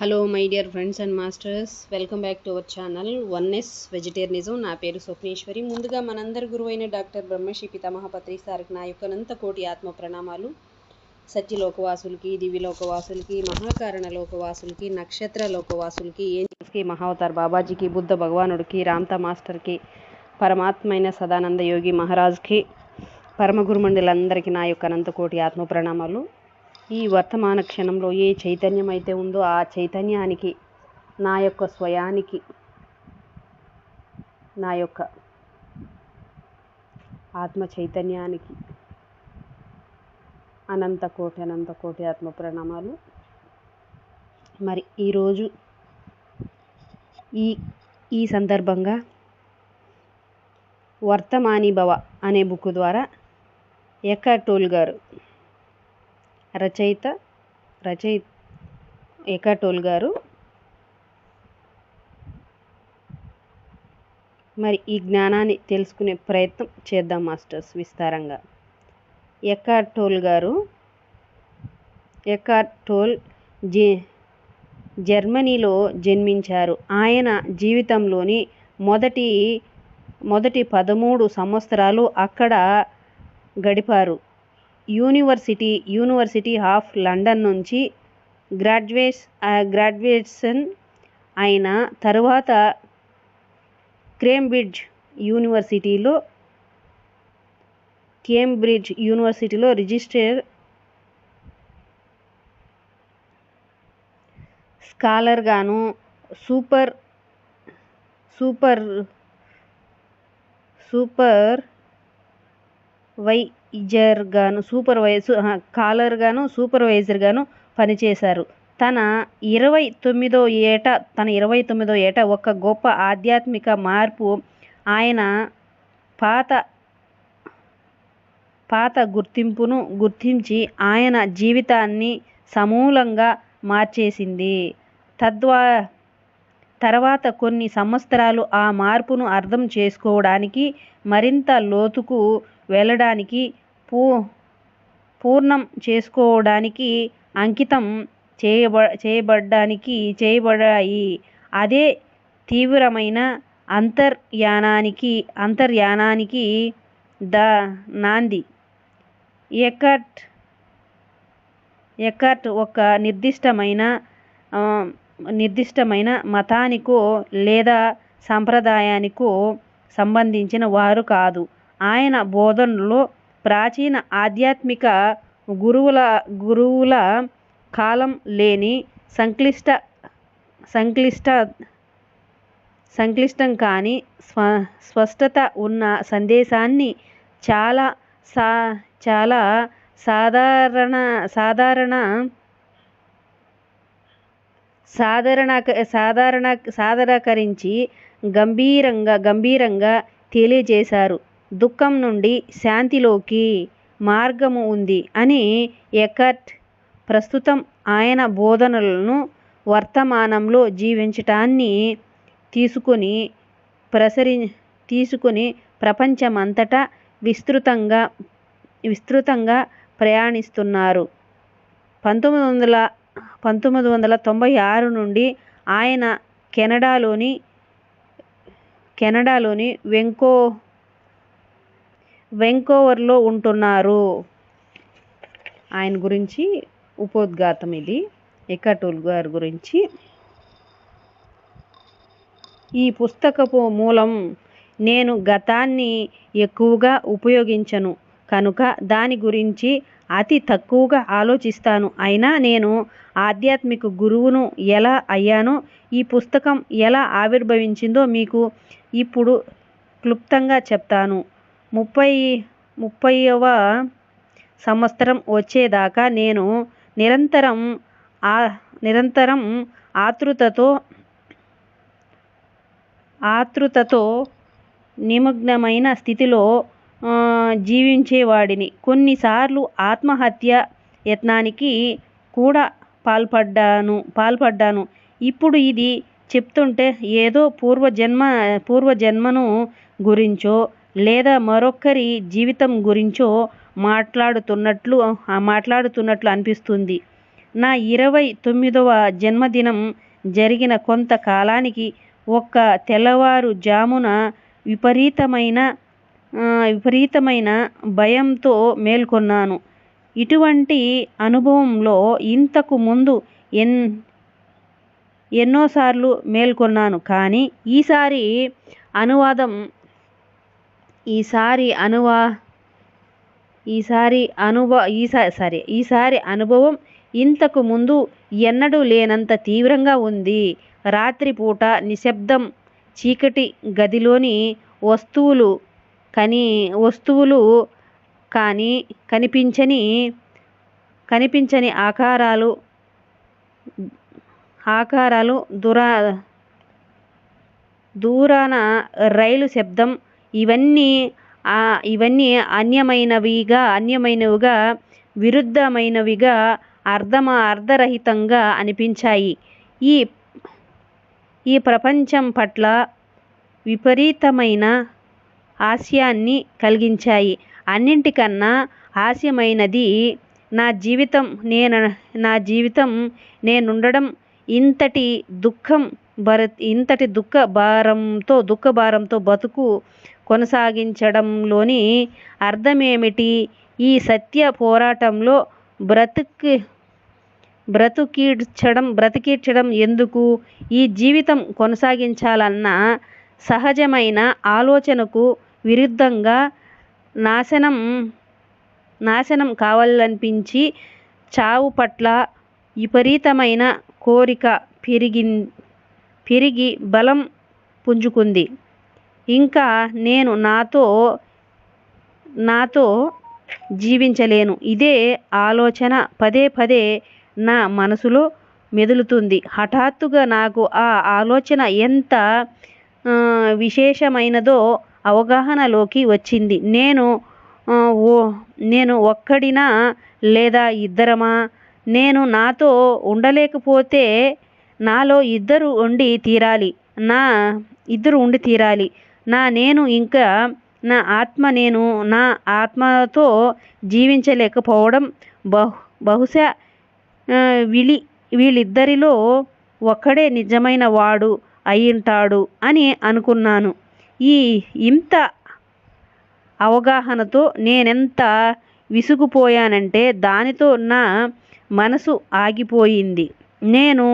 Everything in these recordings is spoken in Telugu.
Hello my dear friends and masters welcome back to our channel oneness vegetarianism నా పేరు స్వప్నేశ్వరి. ముందుగా మనందరి గురువైన డాక్టర్ బ్రహ్మశ్రీ పితామహపత్రి సార్కి నా యొక్క అనంత కోటి ఆత్మ ప్రణామాలు. సత్యలోకవాసులకి దివ్యలోకవాసులకి మహాకారణ లోకవాసులకి నక్షత్ర లోకవాసులకి ఏంజల్స్కి మహావతార్ బాబాజీకి బుద్ధ భగవానుడికి రామ్తా మాస్టర్కి పరమాత్మైన సదానంద యోగి మహారాజ్కి పరమగురుమండలందరికీ నా యొక్క అనంతకోటి ఆత్మ ప్రణామాలు. ఈ వర్తమాన క్షణంలో ఏ చైతన్యం అయితే ఉందో ఆ చైతన్యానికి నా యొక్క స్వయానికి నా యొక్క ఆత్మ చైతన్యానికి అనంత కోటి అనంత కోటి ఆత్మ ప్రణామాలు. మరి ఈరోజు ఈ ఈ సందర్భంగా వర్తమాని భవ అనే బుక్ ద్వారా ఎకాటోల్ గారు రచయిత రచయి ఎకాటోల్ గారు. మరి ఈ జ్ఞానాన్ని తెలుసుకునే ప్రయత్నం చేద్దాం మాస్టర్స్ విస్తారంగా. ఎకాటోల్ గారు ఎకాటోల్ జే జర్మనీలో జన్మించారు. ఆయన జీవితంలోని మొదటి మొదటి పదమూడు సంవత్సరాలు అక్కడ గడిపారు. యూనివర్సిటీ యూనివర్సిటీ ఆఫ్ లండన్ నుంచి గ్రాడ్యుయేట్స్ గ్రాడ్యుయేషన్ అయిన తరువాత కేంబ్రిడ్జ్ యూనివర్సిటీలో కేంబ్రిడ్జ్ యూనివర్సిటీలో రిజిస్టర్ స్కాలర్గాను సూపర్ సూపర్ సూపర్ వై వైజర్గాను సూపర్వైజర్ కాలర్గాను సూపర్వైజర్గాను పనిచేశారు. తన ఇరవై తొమ్మిదో ఏట తన ఇరవై తొమ్మిదో ఏట ఒక గొప్ప ఆధ్యాత్మిక మార్పు ఆయన పాత పాత గుర్తింపును గుర్తించి ఆయన జీవితాన్ని సమూలంగా మార్చేసింది. తద్వా తర్వాత కొన్ని సంవత్సరాలు ఆ మార్పును అర్థం చేసుకోవడానికి మరింత లోతుకు వెళ్ళడానికి పూ పూర్ణం చేసుకోవడానికి అంకితం చేయబ చేయబడ్డానికి చేయబడాయి. అదే తీవ్రమైన అంతర్యానానికి అంతర్యానానికి ద నాంది. ఎకట్ ఎకట్ ఒక నిర్దిష్టమైన నిర్దిష్టమైన మతానికో లేదా సంప్రదాయానికో సంబంధించిన వారు కాదు. ఆయన బోధనలో ప్రాచీన ఆధ్యాత్మిక గురువుల గురువుల కాలం లేని సంక్లిష్ట సంక్లిష్ట సంక్లిష్టం కానీ స్వ స్పష్టత ఉన్న సందేశాన్ని చాలా సా చాలా సాధారణ సాధారణ సాధారణ సాధారణ సాధారణకరించి గంభీరంగా గంభీరంగా తెలియజేశారు. దుఃఖం నుండి శాంతిలోకి మార్గము ఉంది అని ఎకట్ ప్రస్తుతం ఆయన బోధనలను వర్తమానంలో జీవించటాన్ని తీసుకొని ప్రసరి తీసుకొని ప్రపంచమంతటా విస్తృతంగా విస్తృతంగా ప్రయాణిస్తున్నారు. పంతొమ్మిది వందల పంతొమ్మిది వందల తొంభై ఆరు నుండి ఆయన కెనడాలోని కెనడాలోని వెంకో వెంకోవర్లో ఉంటున్నారు. ఆయన గురించి ఉపోద్ఘాతం ఇది. ఎకటూల్ గారి గురించి. ఈ పుస్తకపు మూలం నేను గతాన్ని ఎక్కువగా ఉపయోగించను. కనుక దాని గురించి అతి తక్కువగా ఆలోచిస్తాను. అయినా నేను ఆధ్యాత్మిక గురువును ఎలా అయ్యానో ఈ పుస్తకం ఎలా ఆవిర్భవించిందో మీకు ఇప్పుడు క్లుప్తంగా చెప్తాను. ముప్పై ముప్పైవ సంవత్సరం వచ్చేదాకా నేను నిరంతరం ఆ నిరంతరం ఆతృతతో ఆతృతతో నిమగ్నమైన స్థితిలో జీవించేవాడిని. కొన్నిసార్లు ఆత్మహత్య యత్నానికి కూడా పాల్పడ్డాను పాల్పడ్డాను. ఇప్పుడు ఇది చెప్తుంటే ఏదో పూర్వజన్మ పూర్వజన్మను గురించో లేదా మరొకరి జీవితం గురించో మాట్లాడుతున్నట్లు మాట్లాడుతున్నట్లు అనిపిస్తుంది. నా ఇరవై తొమ్మిదవ జన్మదినం జరిగిన కొంత కాలానికి ఒక్క తెల్లవారు జామున విపరీతమైన విపరీతమైన భయంతో మేల్కొన్నాను. ఇటువంటి అనుభవంలో ఇంతకు ముందు ఎన్ ఎన్నోసార్లు మేల్కొన్నాను. కానీ ఈసారి అనువాదం ఈసారి అనువా ఈసారి అనుభ ఈసారి సారీ ఈసారి అనుభవం ఇంతకు ముందు ఎన్నడూ లేనంత తీవ్రంగా ఉంది. రాత్రిపూట నిశ్శబ్దం చీకటి గదిలోని వస్తువులు కని వస్తువులు కానీ కనిపించని కనిపించని ఆకారాలు ఆకారాలు దురా దూరాన రైలు శబ్దం ఇవన్నీ ఇవన్నీ అన్యమైనవిగా అన్యమైనవిగా విరుద్ధమైనవిగా అర్థమ అర్ధరహితంగా అనిపించాయి. ఈ ఈ ప్రపంచం పట్ల విపరీతమైన హాస్యాన్ని కలిగించాయి. అన్నింటికన్నా హాస్యమైనది నా జీవితం నేను నా జీవితం నేనుండడం ఇంతటి దుఃఖం భర ఇంతటి దుఃఖ భారంతో దుఃఖ భారంతో బతుకు కొనసాగించడంలోని అర్థమేమిటి? ఈ సత్య పోరాటంలో బ్రతుకు బ్రతుకీడ్చడం బ్రతికీడ్చడం ఎందుకు? ఈ జీవితం కొనసాగించాలన్న సహజమైన ఆలోచనకు విరుద్ధంగా నాశనం నాశనం కావాలనిపించి చావు పట్ల విపరీతమైన కోరిక పెరిగి పెరిగి బలం పుంజుకుంది. ఇంకా నేను నాతో నాతో జీవించలేను. ఇదే ఆలోచన పదే పదే నా మనసులో మెదులుతుంది. హఠాత్తుగా నాకు ఆ ఆలోచన ఎంత విశేషమైనదో అవగాహనలోకి వచ్చింది. నేను ఓ నేను ఒక్కడినా లేదా ఇద్దరమా? నేను నాతో ఉండలేకపోతే నాలో ఇద్దరు ఉండి తీరాలి. నా ఇద్దరు ఉండి తీరాలి. నా నేను ఇంకా నా ఆత్మ నేను నా ఆత్మతో జీవించలేకపోవడం బహు బహుశా వీళ్ళి వీళ్ళిద్దరిలో ఒక్కడే నిజమైన వాడు అయ్యుంటాడు అని అనుకున్నాను. ఈ ఇంత అవగాహనతో నేనెంత విసుగుపోయానంటే దానితో నా మనసు ఆగిపోయింది. నేను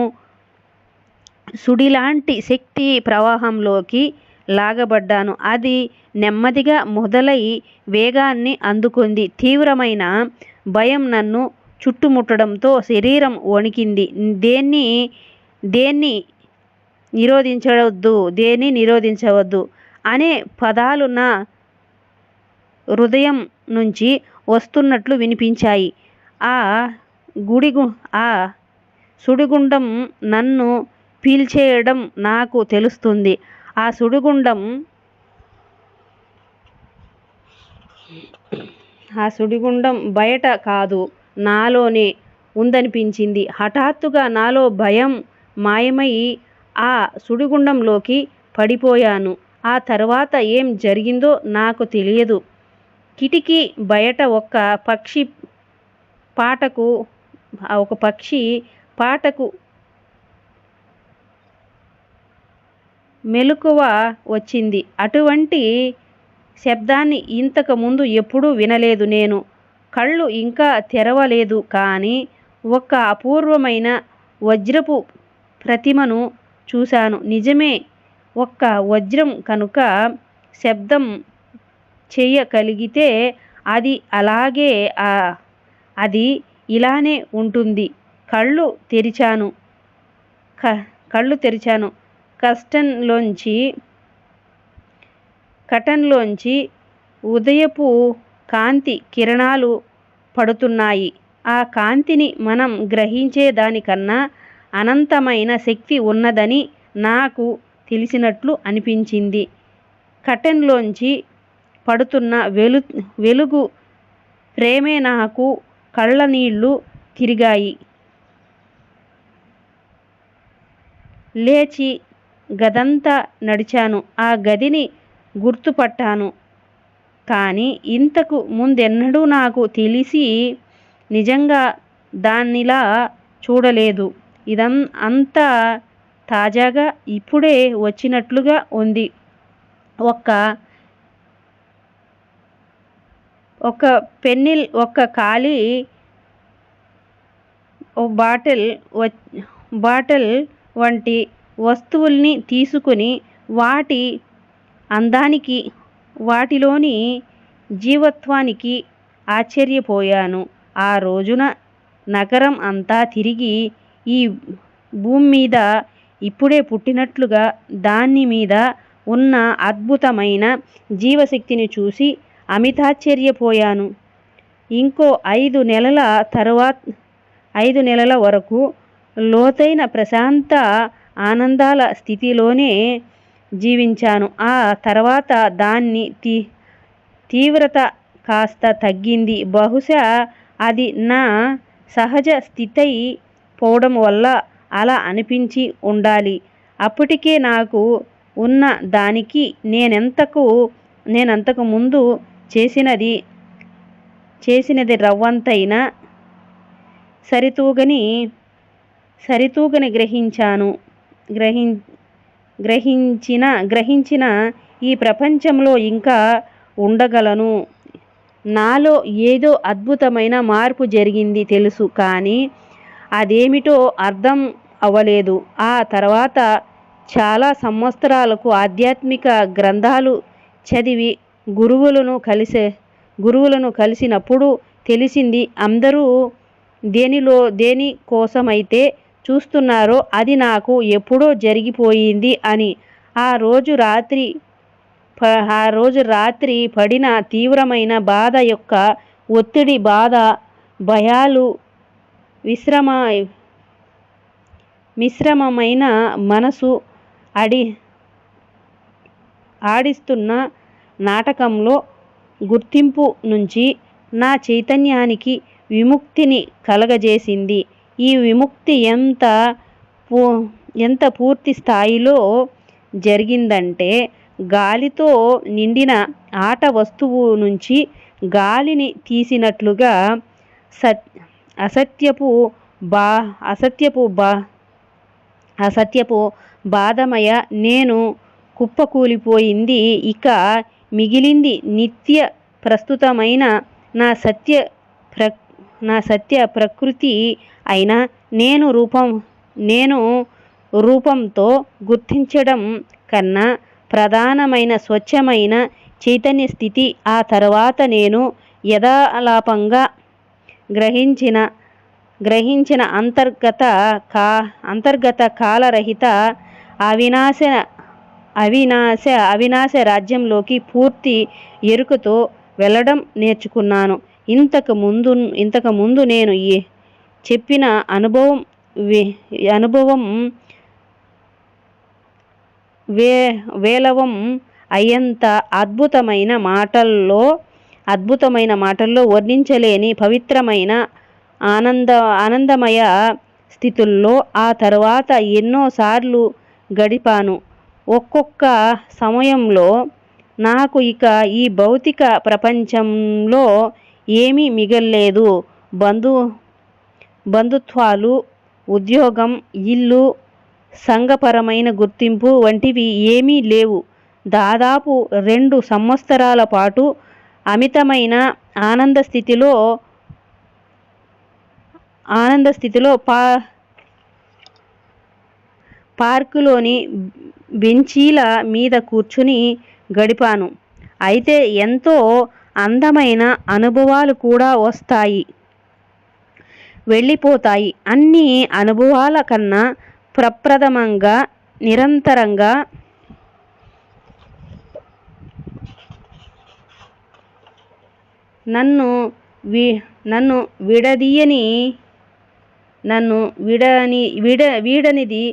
సుడిలాంటి శక్తి ప్రవాహంలోకి లాగబడ్డాను. అది నెమ్మదిగా మొదలై వేగాన్ని అందుకుంది. తీవ్రమైన భయం నన్ను చుట్టుముట్టడంతో శరీరం వణికింది. దేన్ని దేన్ని నిరోధించవద్దు దేన్ని నిరోధించవద్దు అనే పదాలు నా హృదయం నుంచి వస్తున్నట్లు వినిపించాయి. ఆ గుడిగు ఆ సుడిగుండం నన్ను పీల్చేయడం నాకు తెలుస్తుంది. ఆ సుడిగుండం ఆ సుడిగుండం బయట కాదు నాలోనే ఉందనిపించింది. హఠాత్తుగా నాలో భయం మాయమై ఆ సుడిగుండంలోకి పడిపోయాను. ఆ తర్వాత ఏం జరిగిందో నాకు తెలియదు. కిటికీ బయట ఒక పక్షి పాటకు ఒక పక్షి పాటకు మెలకువ వచ్చింది. అటువంటి శబ్దాన్ని ఇంతకు ముందు ఎప్పుడూ వినలేదు నేను. కళ్ళు ఇంకా తెరవలేదు కానీ ఒక అపూర్వమైన వజ్రపు ప్రతిమను చూశాను. నిజమే ఒక్క వజ్రం కనుక శబ్దం చేయగలిగితే అది అలాగే అది ఇలానే ఉంటుంది. కళ్ళు తెరిచాను. క కళ్ళు తెరిచాను. కస్టన్లోంచి కటన్లోంచి ఉదయపు కాంతి కిరణాలు పడుతున్నాయి. ఆ కాంతిని మనం గ్రహించే దానికన్నా అనంతమైన శక్తి ఉన్నదని నాకు తెలిసినట్లు అనిపించింది. కటన్లోంచి పడుతున్న వెలు వెలుగు ప్రేమే నాకు కళ్ళనీళ్ళు తిరిగాయి. లేచి గదంతా నడిచాను. ఆ గదిని గుర్తుపట్టాను. కానీ ఇంతకు ముందెన్నడూ నాకు తెలిసి నిజంగా దాన్నిలా చూడలేదు. ఇదం అంతా తాజాగా ఇప్పుడే వచ్చినట్లుగా ఉంది. ఒక్క ఒక పెన్నిల్ ఒక ఖాళీ బాటిల్ బాటిల్ వంటి వస్తువుల్ని తీసుకుని వాటి అందానికి వాటిలోని జీవత్వానికి ఆశ్చర్యపోయాను. ఆ రోజున నగరం అంతా తిరిగి ఈ భూమి మీద ఇప్పుడే పుట్టినట్లుగా దాని మీద ఉన్న అద్భుతమైన జీవశక్తిని చూసి అమితాశ్చర్యపోయాను. ఇంకో ఐదు నెలల తరువాత ఐదు నెలల వరకు లోతైన ప్రశాంత ఆనందాల స్థితిలోనే జీవించాను. ఆ తర్వాత దాన్ని తీ తీవ్రత కాస్త తగ్గింది. బహుశా అది నా సహజ స్థితి పోవడం వల్ల అలా అనిపించి ఉండాలి. అప్పటికే నాకు ఉన్న దానికి నేనెంతకు నేనంతకు ముందు చేసినది చేసినది రవ్వంతైనా సరితూగని సరితూగని గ్రహించాను. గ్రహి గ్రహించిన గ్రహించిన ఈ ప్రపంచంలో ఇంకా ఉండగలను. నాలో ఏదో అద్భుతమైన మార్పు జరిగింది తెలుసు కానీ అదేమిటో అర్థం అవ్వలేదు. ఆ తర్వాత చాలా సంవత్సరాలకు ఆధ్యాత్మిక గ్రంథాలు చదివి గురువులను కలిసే గురువులను కలిసినప్పుడు తెలిసింది అందరూ దేనిలో దేని కోసమైతే చూస్తున్నారో అది నాకు ఎప్పుడో జరిగిపోయింది అని. ఆ రోజు రాత్రి ఆ రోజు రాత్రి పడిన తీవ్రమైన బాధ యొక్క ఒత్తిడి బాధ భయాలు విశ్రమ మిశ్రమమైన మనసు అడి ఆడిస్తున్న నాటకంలో గుర్తింపు నుంచి నా చైతన్యానికి విముక్తిని కలగజేసింది. ఈ విముక్తి ఎంత పూ ఎంత పూర్తి స్థాయిలో జరిగిందంటే గాలితో నిండిన ఆట వస్తువు నుంచి గాలిని తీసినట్లుగా సత్ అసత్యపు బా అసత్యపు బా అసత్యపు బాధమయ నేను కుప్పకూలిపోయింది. ఇక మిగిలింది నిత్య ప్రస్తుతమైన నా సత్య ప్ర నా సత్య ప్రకృతి అయినా నేను రూపం నేను రూపంతో గుర్తించడం కన్నా ప్రధానమైన స్వచ్ఛమైన చైతన్య స్థితి ఆ తర్వాత నేను యథాలాపంగా గ్రహించిన గ్రహించిన అంతర్గత కా అంతర్గత కాలరహిత అవినాశ అవినాశ అవినాశ రాజ్యంలోకి పూర్తి ఎరుకతో వెళ్ళడం నేర్చుకున్నాను. ఇంతకు ముందు ఇంతకు ముందు నేను చెప్పిన అనుభవం అనుభవం వే వేలవం అయ్యంత అద్భుతమైన మాటల్లో అద్భుతమైన మాటల్లో వర్ణించలేని పవిత్రమైన ఆనంద ఆనందమయ స్థితుల్లో ఆ తర్వాత ఎన్నోసార్లు గడిపాను. ఒక్కొక్క సమయంలో నాకు ఇక ఈ భౌతిక ప్రపంచంలో ఏమీ మిగల్లేదు. బంధు బంధుత్వాలు ఉద్యోగం ఇల్లు సంఘపరమైన గుర్తింపు వంటివి ఏమీ లేవు. దాదాపు రెండు సంవత్సరాల పాటు అమితమైన ఆనంద స్థితిలో ఆనంద స్థితిలో పా పార్కులోని బెంచీల మీద కూర్చుని గడిపాను. అయితే ఎంతో అందమైన అనుభవాలు కూడా వస్తాయి. వెళ్ళిపోతాయి. అన్ని అనుభవాల కన్నా ప్రప్రథమంగా నిరంతరంగా నన్ను వి నన్ను విడదీయని నన్ను విడని విడ వీడనిది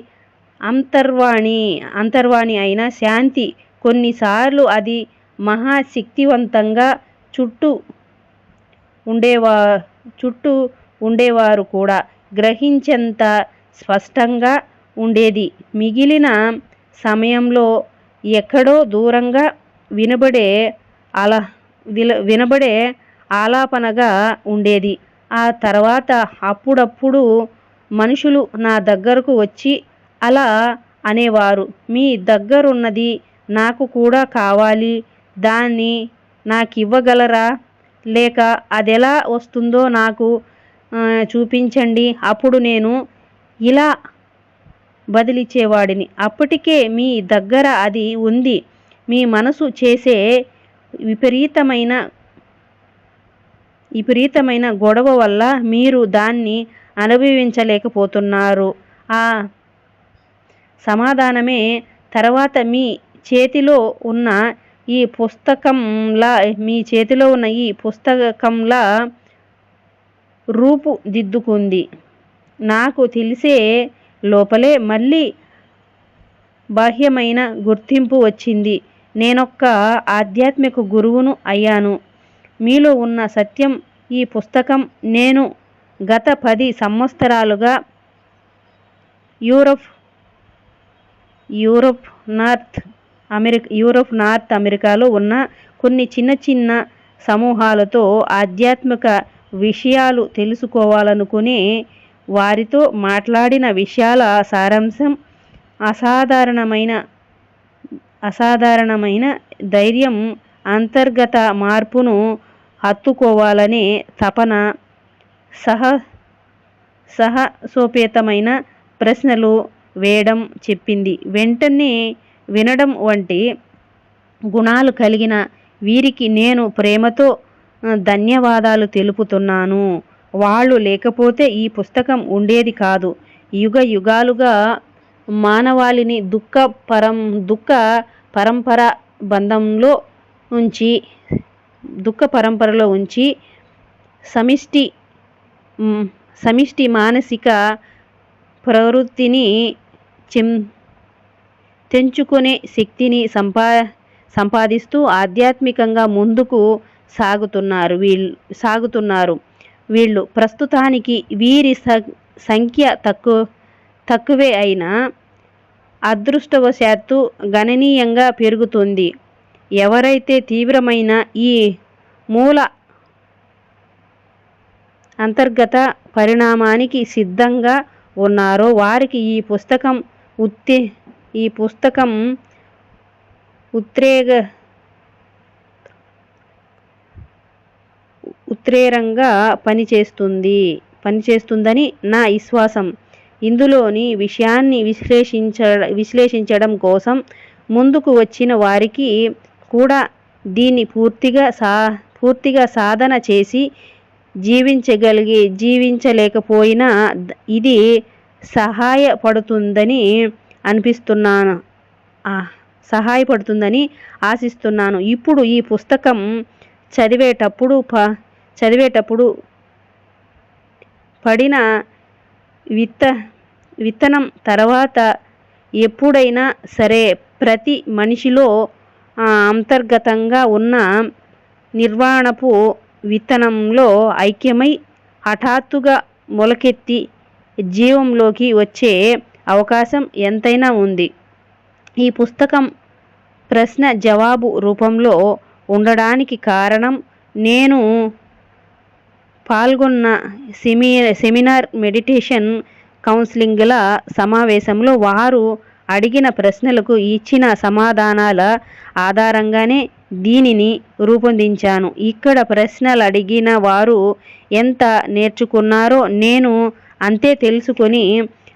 అంతర్వాణి అంతర్వాణి అయిన శాంతి. కొన్నిసార్లు అది మహాశక్తివంతంగా చుట్టూ ఉండేవా చుట్టూ ఉండేవారు కూడా. గ్రహించేంత స్పష్టంగా ఉండేది. మిగిలిన సమయంలో ఎక్కడో దూరంగా వినబడే అలా వినబడే ఆలాపనగా ఉండేది. ఆ తర్వాత అప్పుడప్పుడు మనుషులు నా దగ్గరకు వచ్చి అలా అనేవారు. మీ దగ్గరున్నది నాకు కూడా కావాలి. దాన్ని నాకు ఇవ్వగలరా లేక అదెలా వస్తుందో నాకు చూపించండి. అప్పుడు నేను ఇలా బదిలిచ్చేవాడిని. అప్పటికే మీ దగ్గర అది ఉంది. మీ మనసు చేసే విపరీతమైన విపరీతమైన గొడవ వల్ల మీరు దాన్ని అనుభవించలేకపోతున్నారు. ఆ సమాధానమే తర్వాత మీ చేతిలో ఉన్న ఈ పుస్తకంలా మీ చేతిలో ఉన్న ఈ పుస్తకంలా రూపుదిద్దుకుంది. నాకు తెలిసే లోపలే మళ్ళీ బాహ్యమైన గుర్తింపు వచ్చింది. నేనొక్క ఆధ్యాత్మిక గురువును అయ్యాను. మీలో ఉన్న సత్యం ఈ పుస్తకం. నేను గత పది సంవత్సరాలుగా Europe Europe North America Europe North అమెరికాలో ఉన్న కొన్ని చిన్న చిన్న సమూహాలతో ఆధ్యాత్మిక విషయాలు తెలుసుకోవాలనుకునే వారితో మాట్లాడిన విషయాల సారాంశం అసాధారణమైన అసాధారణమైన ధైర్యం అంతర్గత మార్పును హత్తుకోవాలనే తపన సహ సహసోపేతమైన ప్రశ్నలు వేయడం చెప్పింది. వెంటనే వినడం వంటి గుణాలు కలిగిన వీరికి నేను ప్రేమతో ధన్యవాదాలు తెలుపుతున్నాను. వాళ్ళు లేకపోతే ఈ పుస్తకం ఉండేది కాదు. యుగ యుగాలుగా మానవాళిని దుఃఖ పరం దుఃఖ పరంపర బంధంలో ఉంచి దుఃఖ పరంపరలో ఉంచి సమిష్టి సమిష్టి మానసిక ప్రవృత్తిని చెం తెంచుకునే శక్తిని సంపా సంపాదిస్తూ ఆధ్యాత్మికంగా ముందుకు సాగుతున్నారు. వీళ్ళు సాగుతున్నారు. వీళ్ళు ప్రస్తుతానికి వీరి సంఖ్య తక్కువ తక్కువే అయినా అదృష్టవశాత్తు గణనీయంగా పెరుగుతుంది. ఎవరైతే తీవ్రమైన ఈ మూల అంతర్గత పరిణామానికి సిద్ధంగా ఉన్నారో వారికి ఈ పుస్తకం ఉత్తే ఈ పుస్తకం ఉద్రేగ ఉత్రేరంగా పనిచేస్తుంది పనిచేస్తుందని నా విశ్వాసం. ఇందులోని విషయాన్ని విశ్లేషించ విశ్లేషించడం కోసం ముందుకు వచ్చిన వారికి కూడా దీన్ని పూర్తిగా సా పూర్తిగా సాధన చేసి జీవించగలిగి జీవించలేకపోయినా ఇది సహాయపడుతుందని అనిపిస్తున్నాను. సహాయపడుతుందని ఆశిస్తున్నాను. ఇప్పుడు ఈ పుస్తకం చదివేటప్పుడు ప చదివేటప్పుడు పడిన విత్త విత్తనం తర్వాత ఎప్పుడైనా సరే ప్రతి మనిషిలో అంతర్గతంగా ఉన్న నిర్వాణపు విత్తనంలో ఐక్యమై హఠాత్తుగా మొలకెత్తి జీవంలోకి వచ్చే అవకాశం ఎంతైనా ఉంది. ఈ పుస్తకం ప్రశ్న జవాబు రూపంలో ఉండడానికి కారణం నేను పాల్గొన్న సెమి సెమినార్ మెడిటేషన్ కౌన్సిలింగ్ల సమావేశంలో వారు అడిగిన ప్రశ్నలకు ఇచ్చిన సమాధానాల ఆధారంగానే దీనిని రూపొందించాను. ఇక్కడ ప్రశ్నలు అడిగిన వారు ఎంత నేర్చుకున్నారో నేను అంతే తెలుసుకొని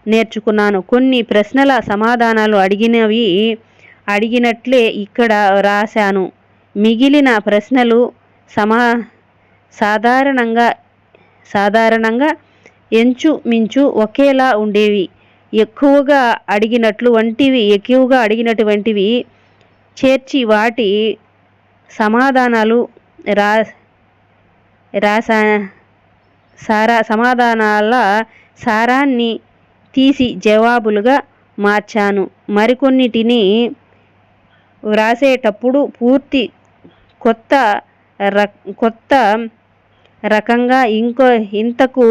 నేర్చుకున్నాను. కొన్ని ప్రశ్నల సమాధానాలు అడిగినవి అడిగినట్లే ఇక్కడ రాశాను. మిగిలిన ప్రశ్నలు సమా సాధారణంగా సాధారణంగా ఎంచుమించు ఒకేలా ఉండేవి. ఎక్కువగా అడిగినట్లు వంటివి ఎక్కువగా అడిగినటువంటివి చేర్చి వాటి సమాధానాలు రా రాసా సారా సమాధానాల సారాన్ని తీసి జవాబులుగా మార్చాను. మరికొన్నిటిని వ్రాసేటప్పుడు పూర్తి కొత్త ర కొత్త రకంగా ఇంకో ఇంతకు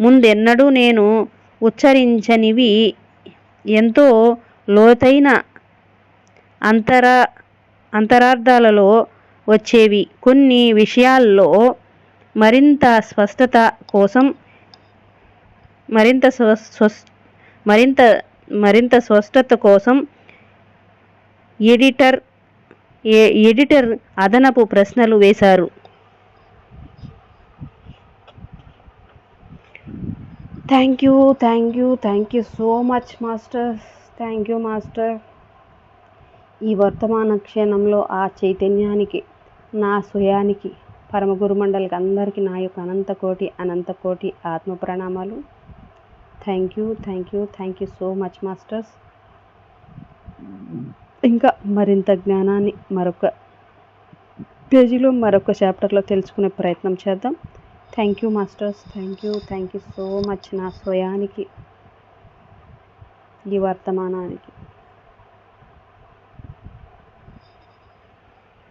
ముందెన్నడూ నేను ఉచ్చరించనివి. ఎంతో లోతైన అంతర అంతరార్థాలలో వచ్చేవి. కొన్ని విషయాల్లో మరింత స్పష్టత కోసం మరింత స్వస్ మరింత మరింత స్పష్టత కోసం ఎడిటర్ ఎడిటర్ అదనపు ప్రశ్నలు వేశారు. Thank you thank you thank you so much master thank you master ఈ వర్తమాన క్షణంలో ఆ చైతన్యానికి నా స్వయానికి పరమ గురుమండలికి అందరికీ నా యొక్క అనంత కోటి అనంత కోటి ఆత్మ ప్రణామాలు. Thank you thank you thank you so much masters ఇంకా మరింత జ్ఞానాన్ని మరొక పేజీలో మరొక చాప్టర్లో తెలుసుకునే ప్రయత్నం చేద్దాం. Thank you masters thank you thank you so much నా స్వయానికి ఈ వర్తమానానికి.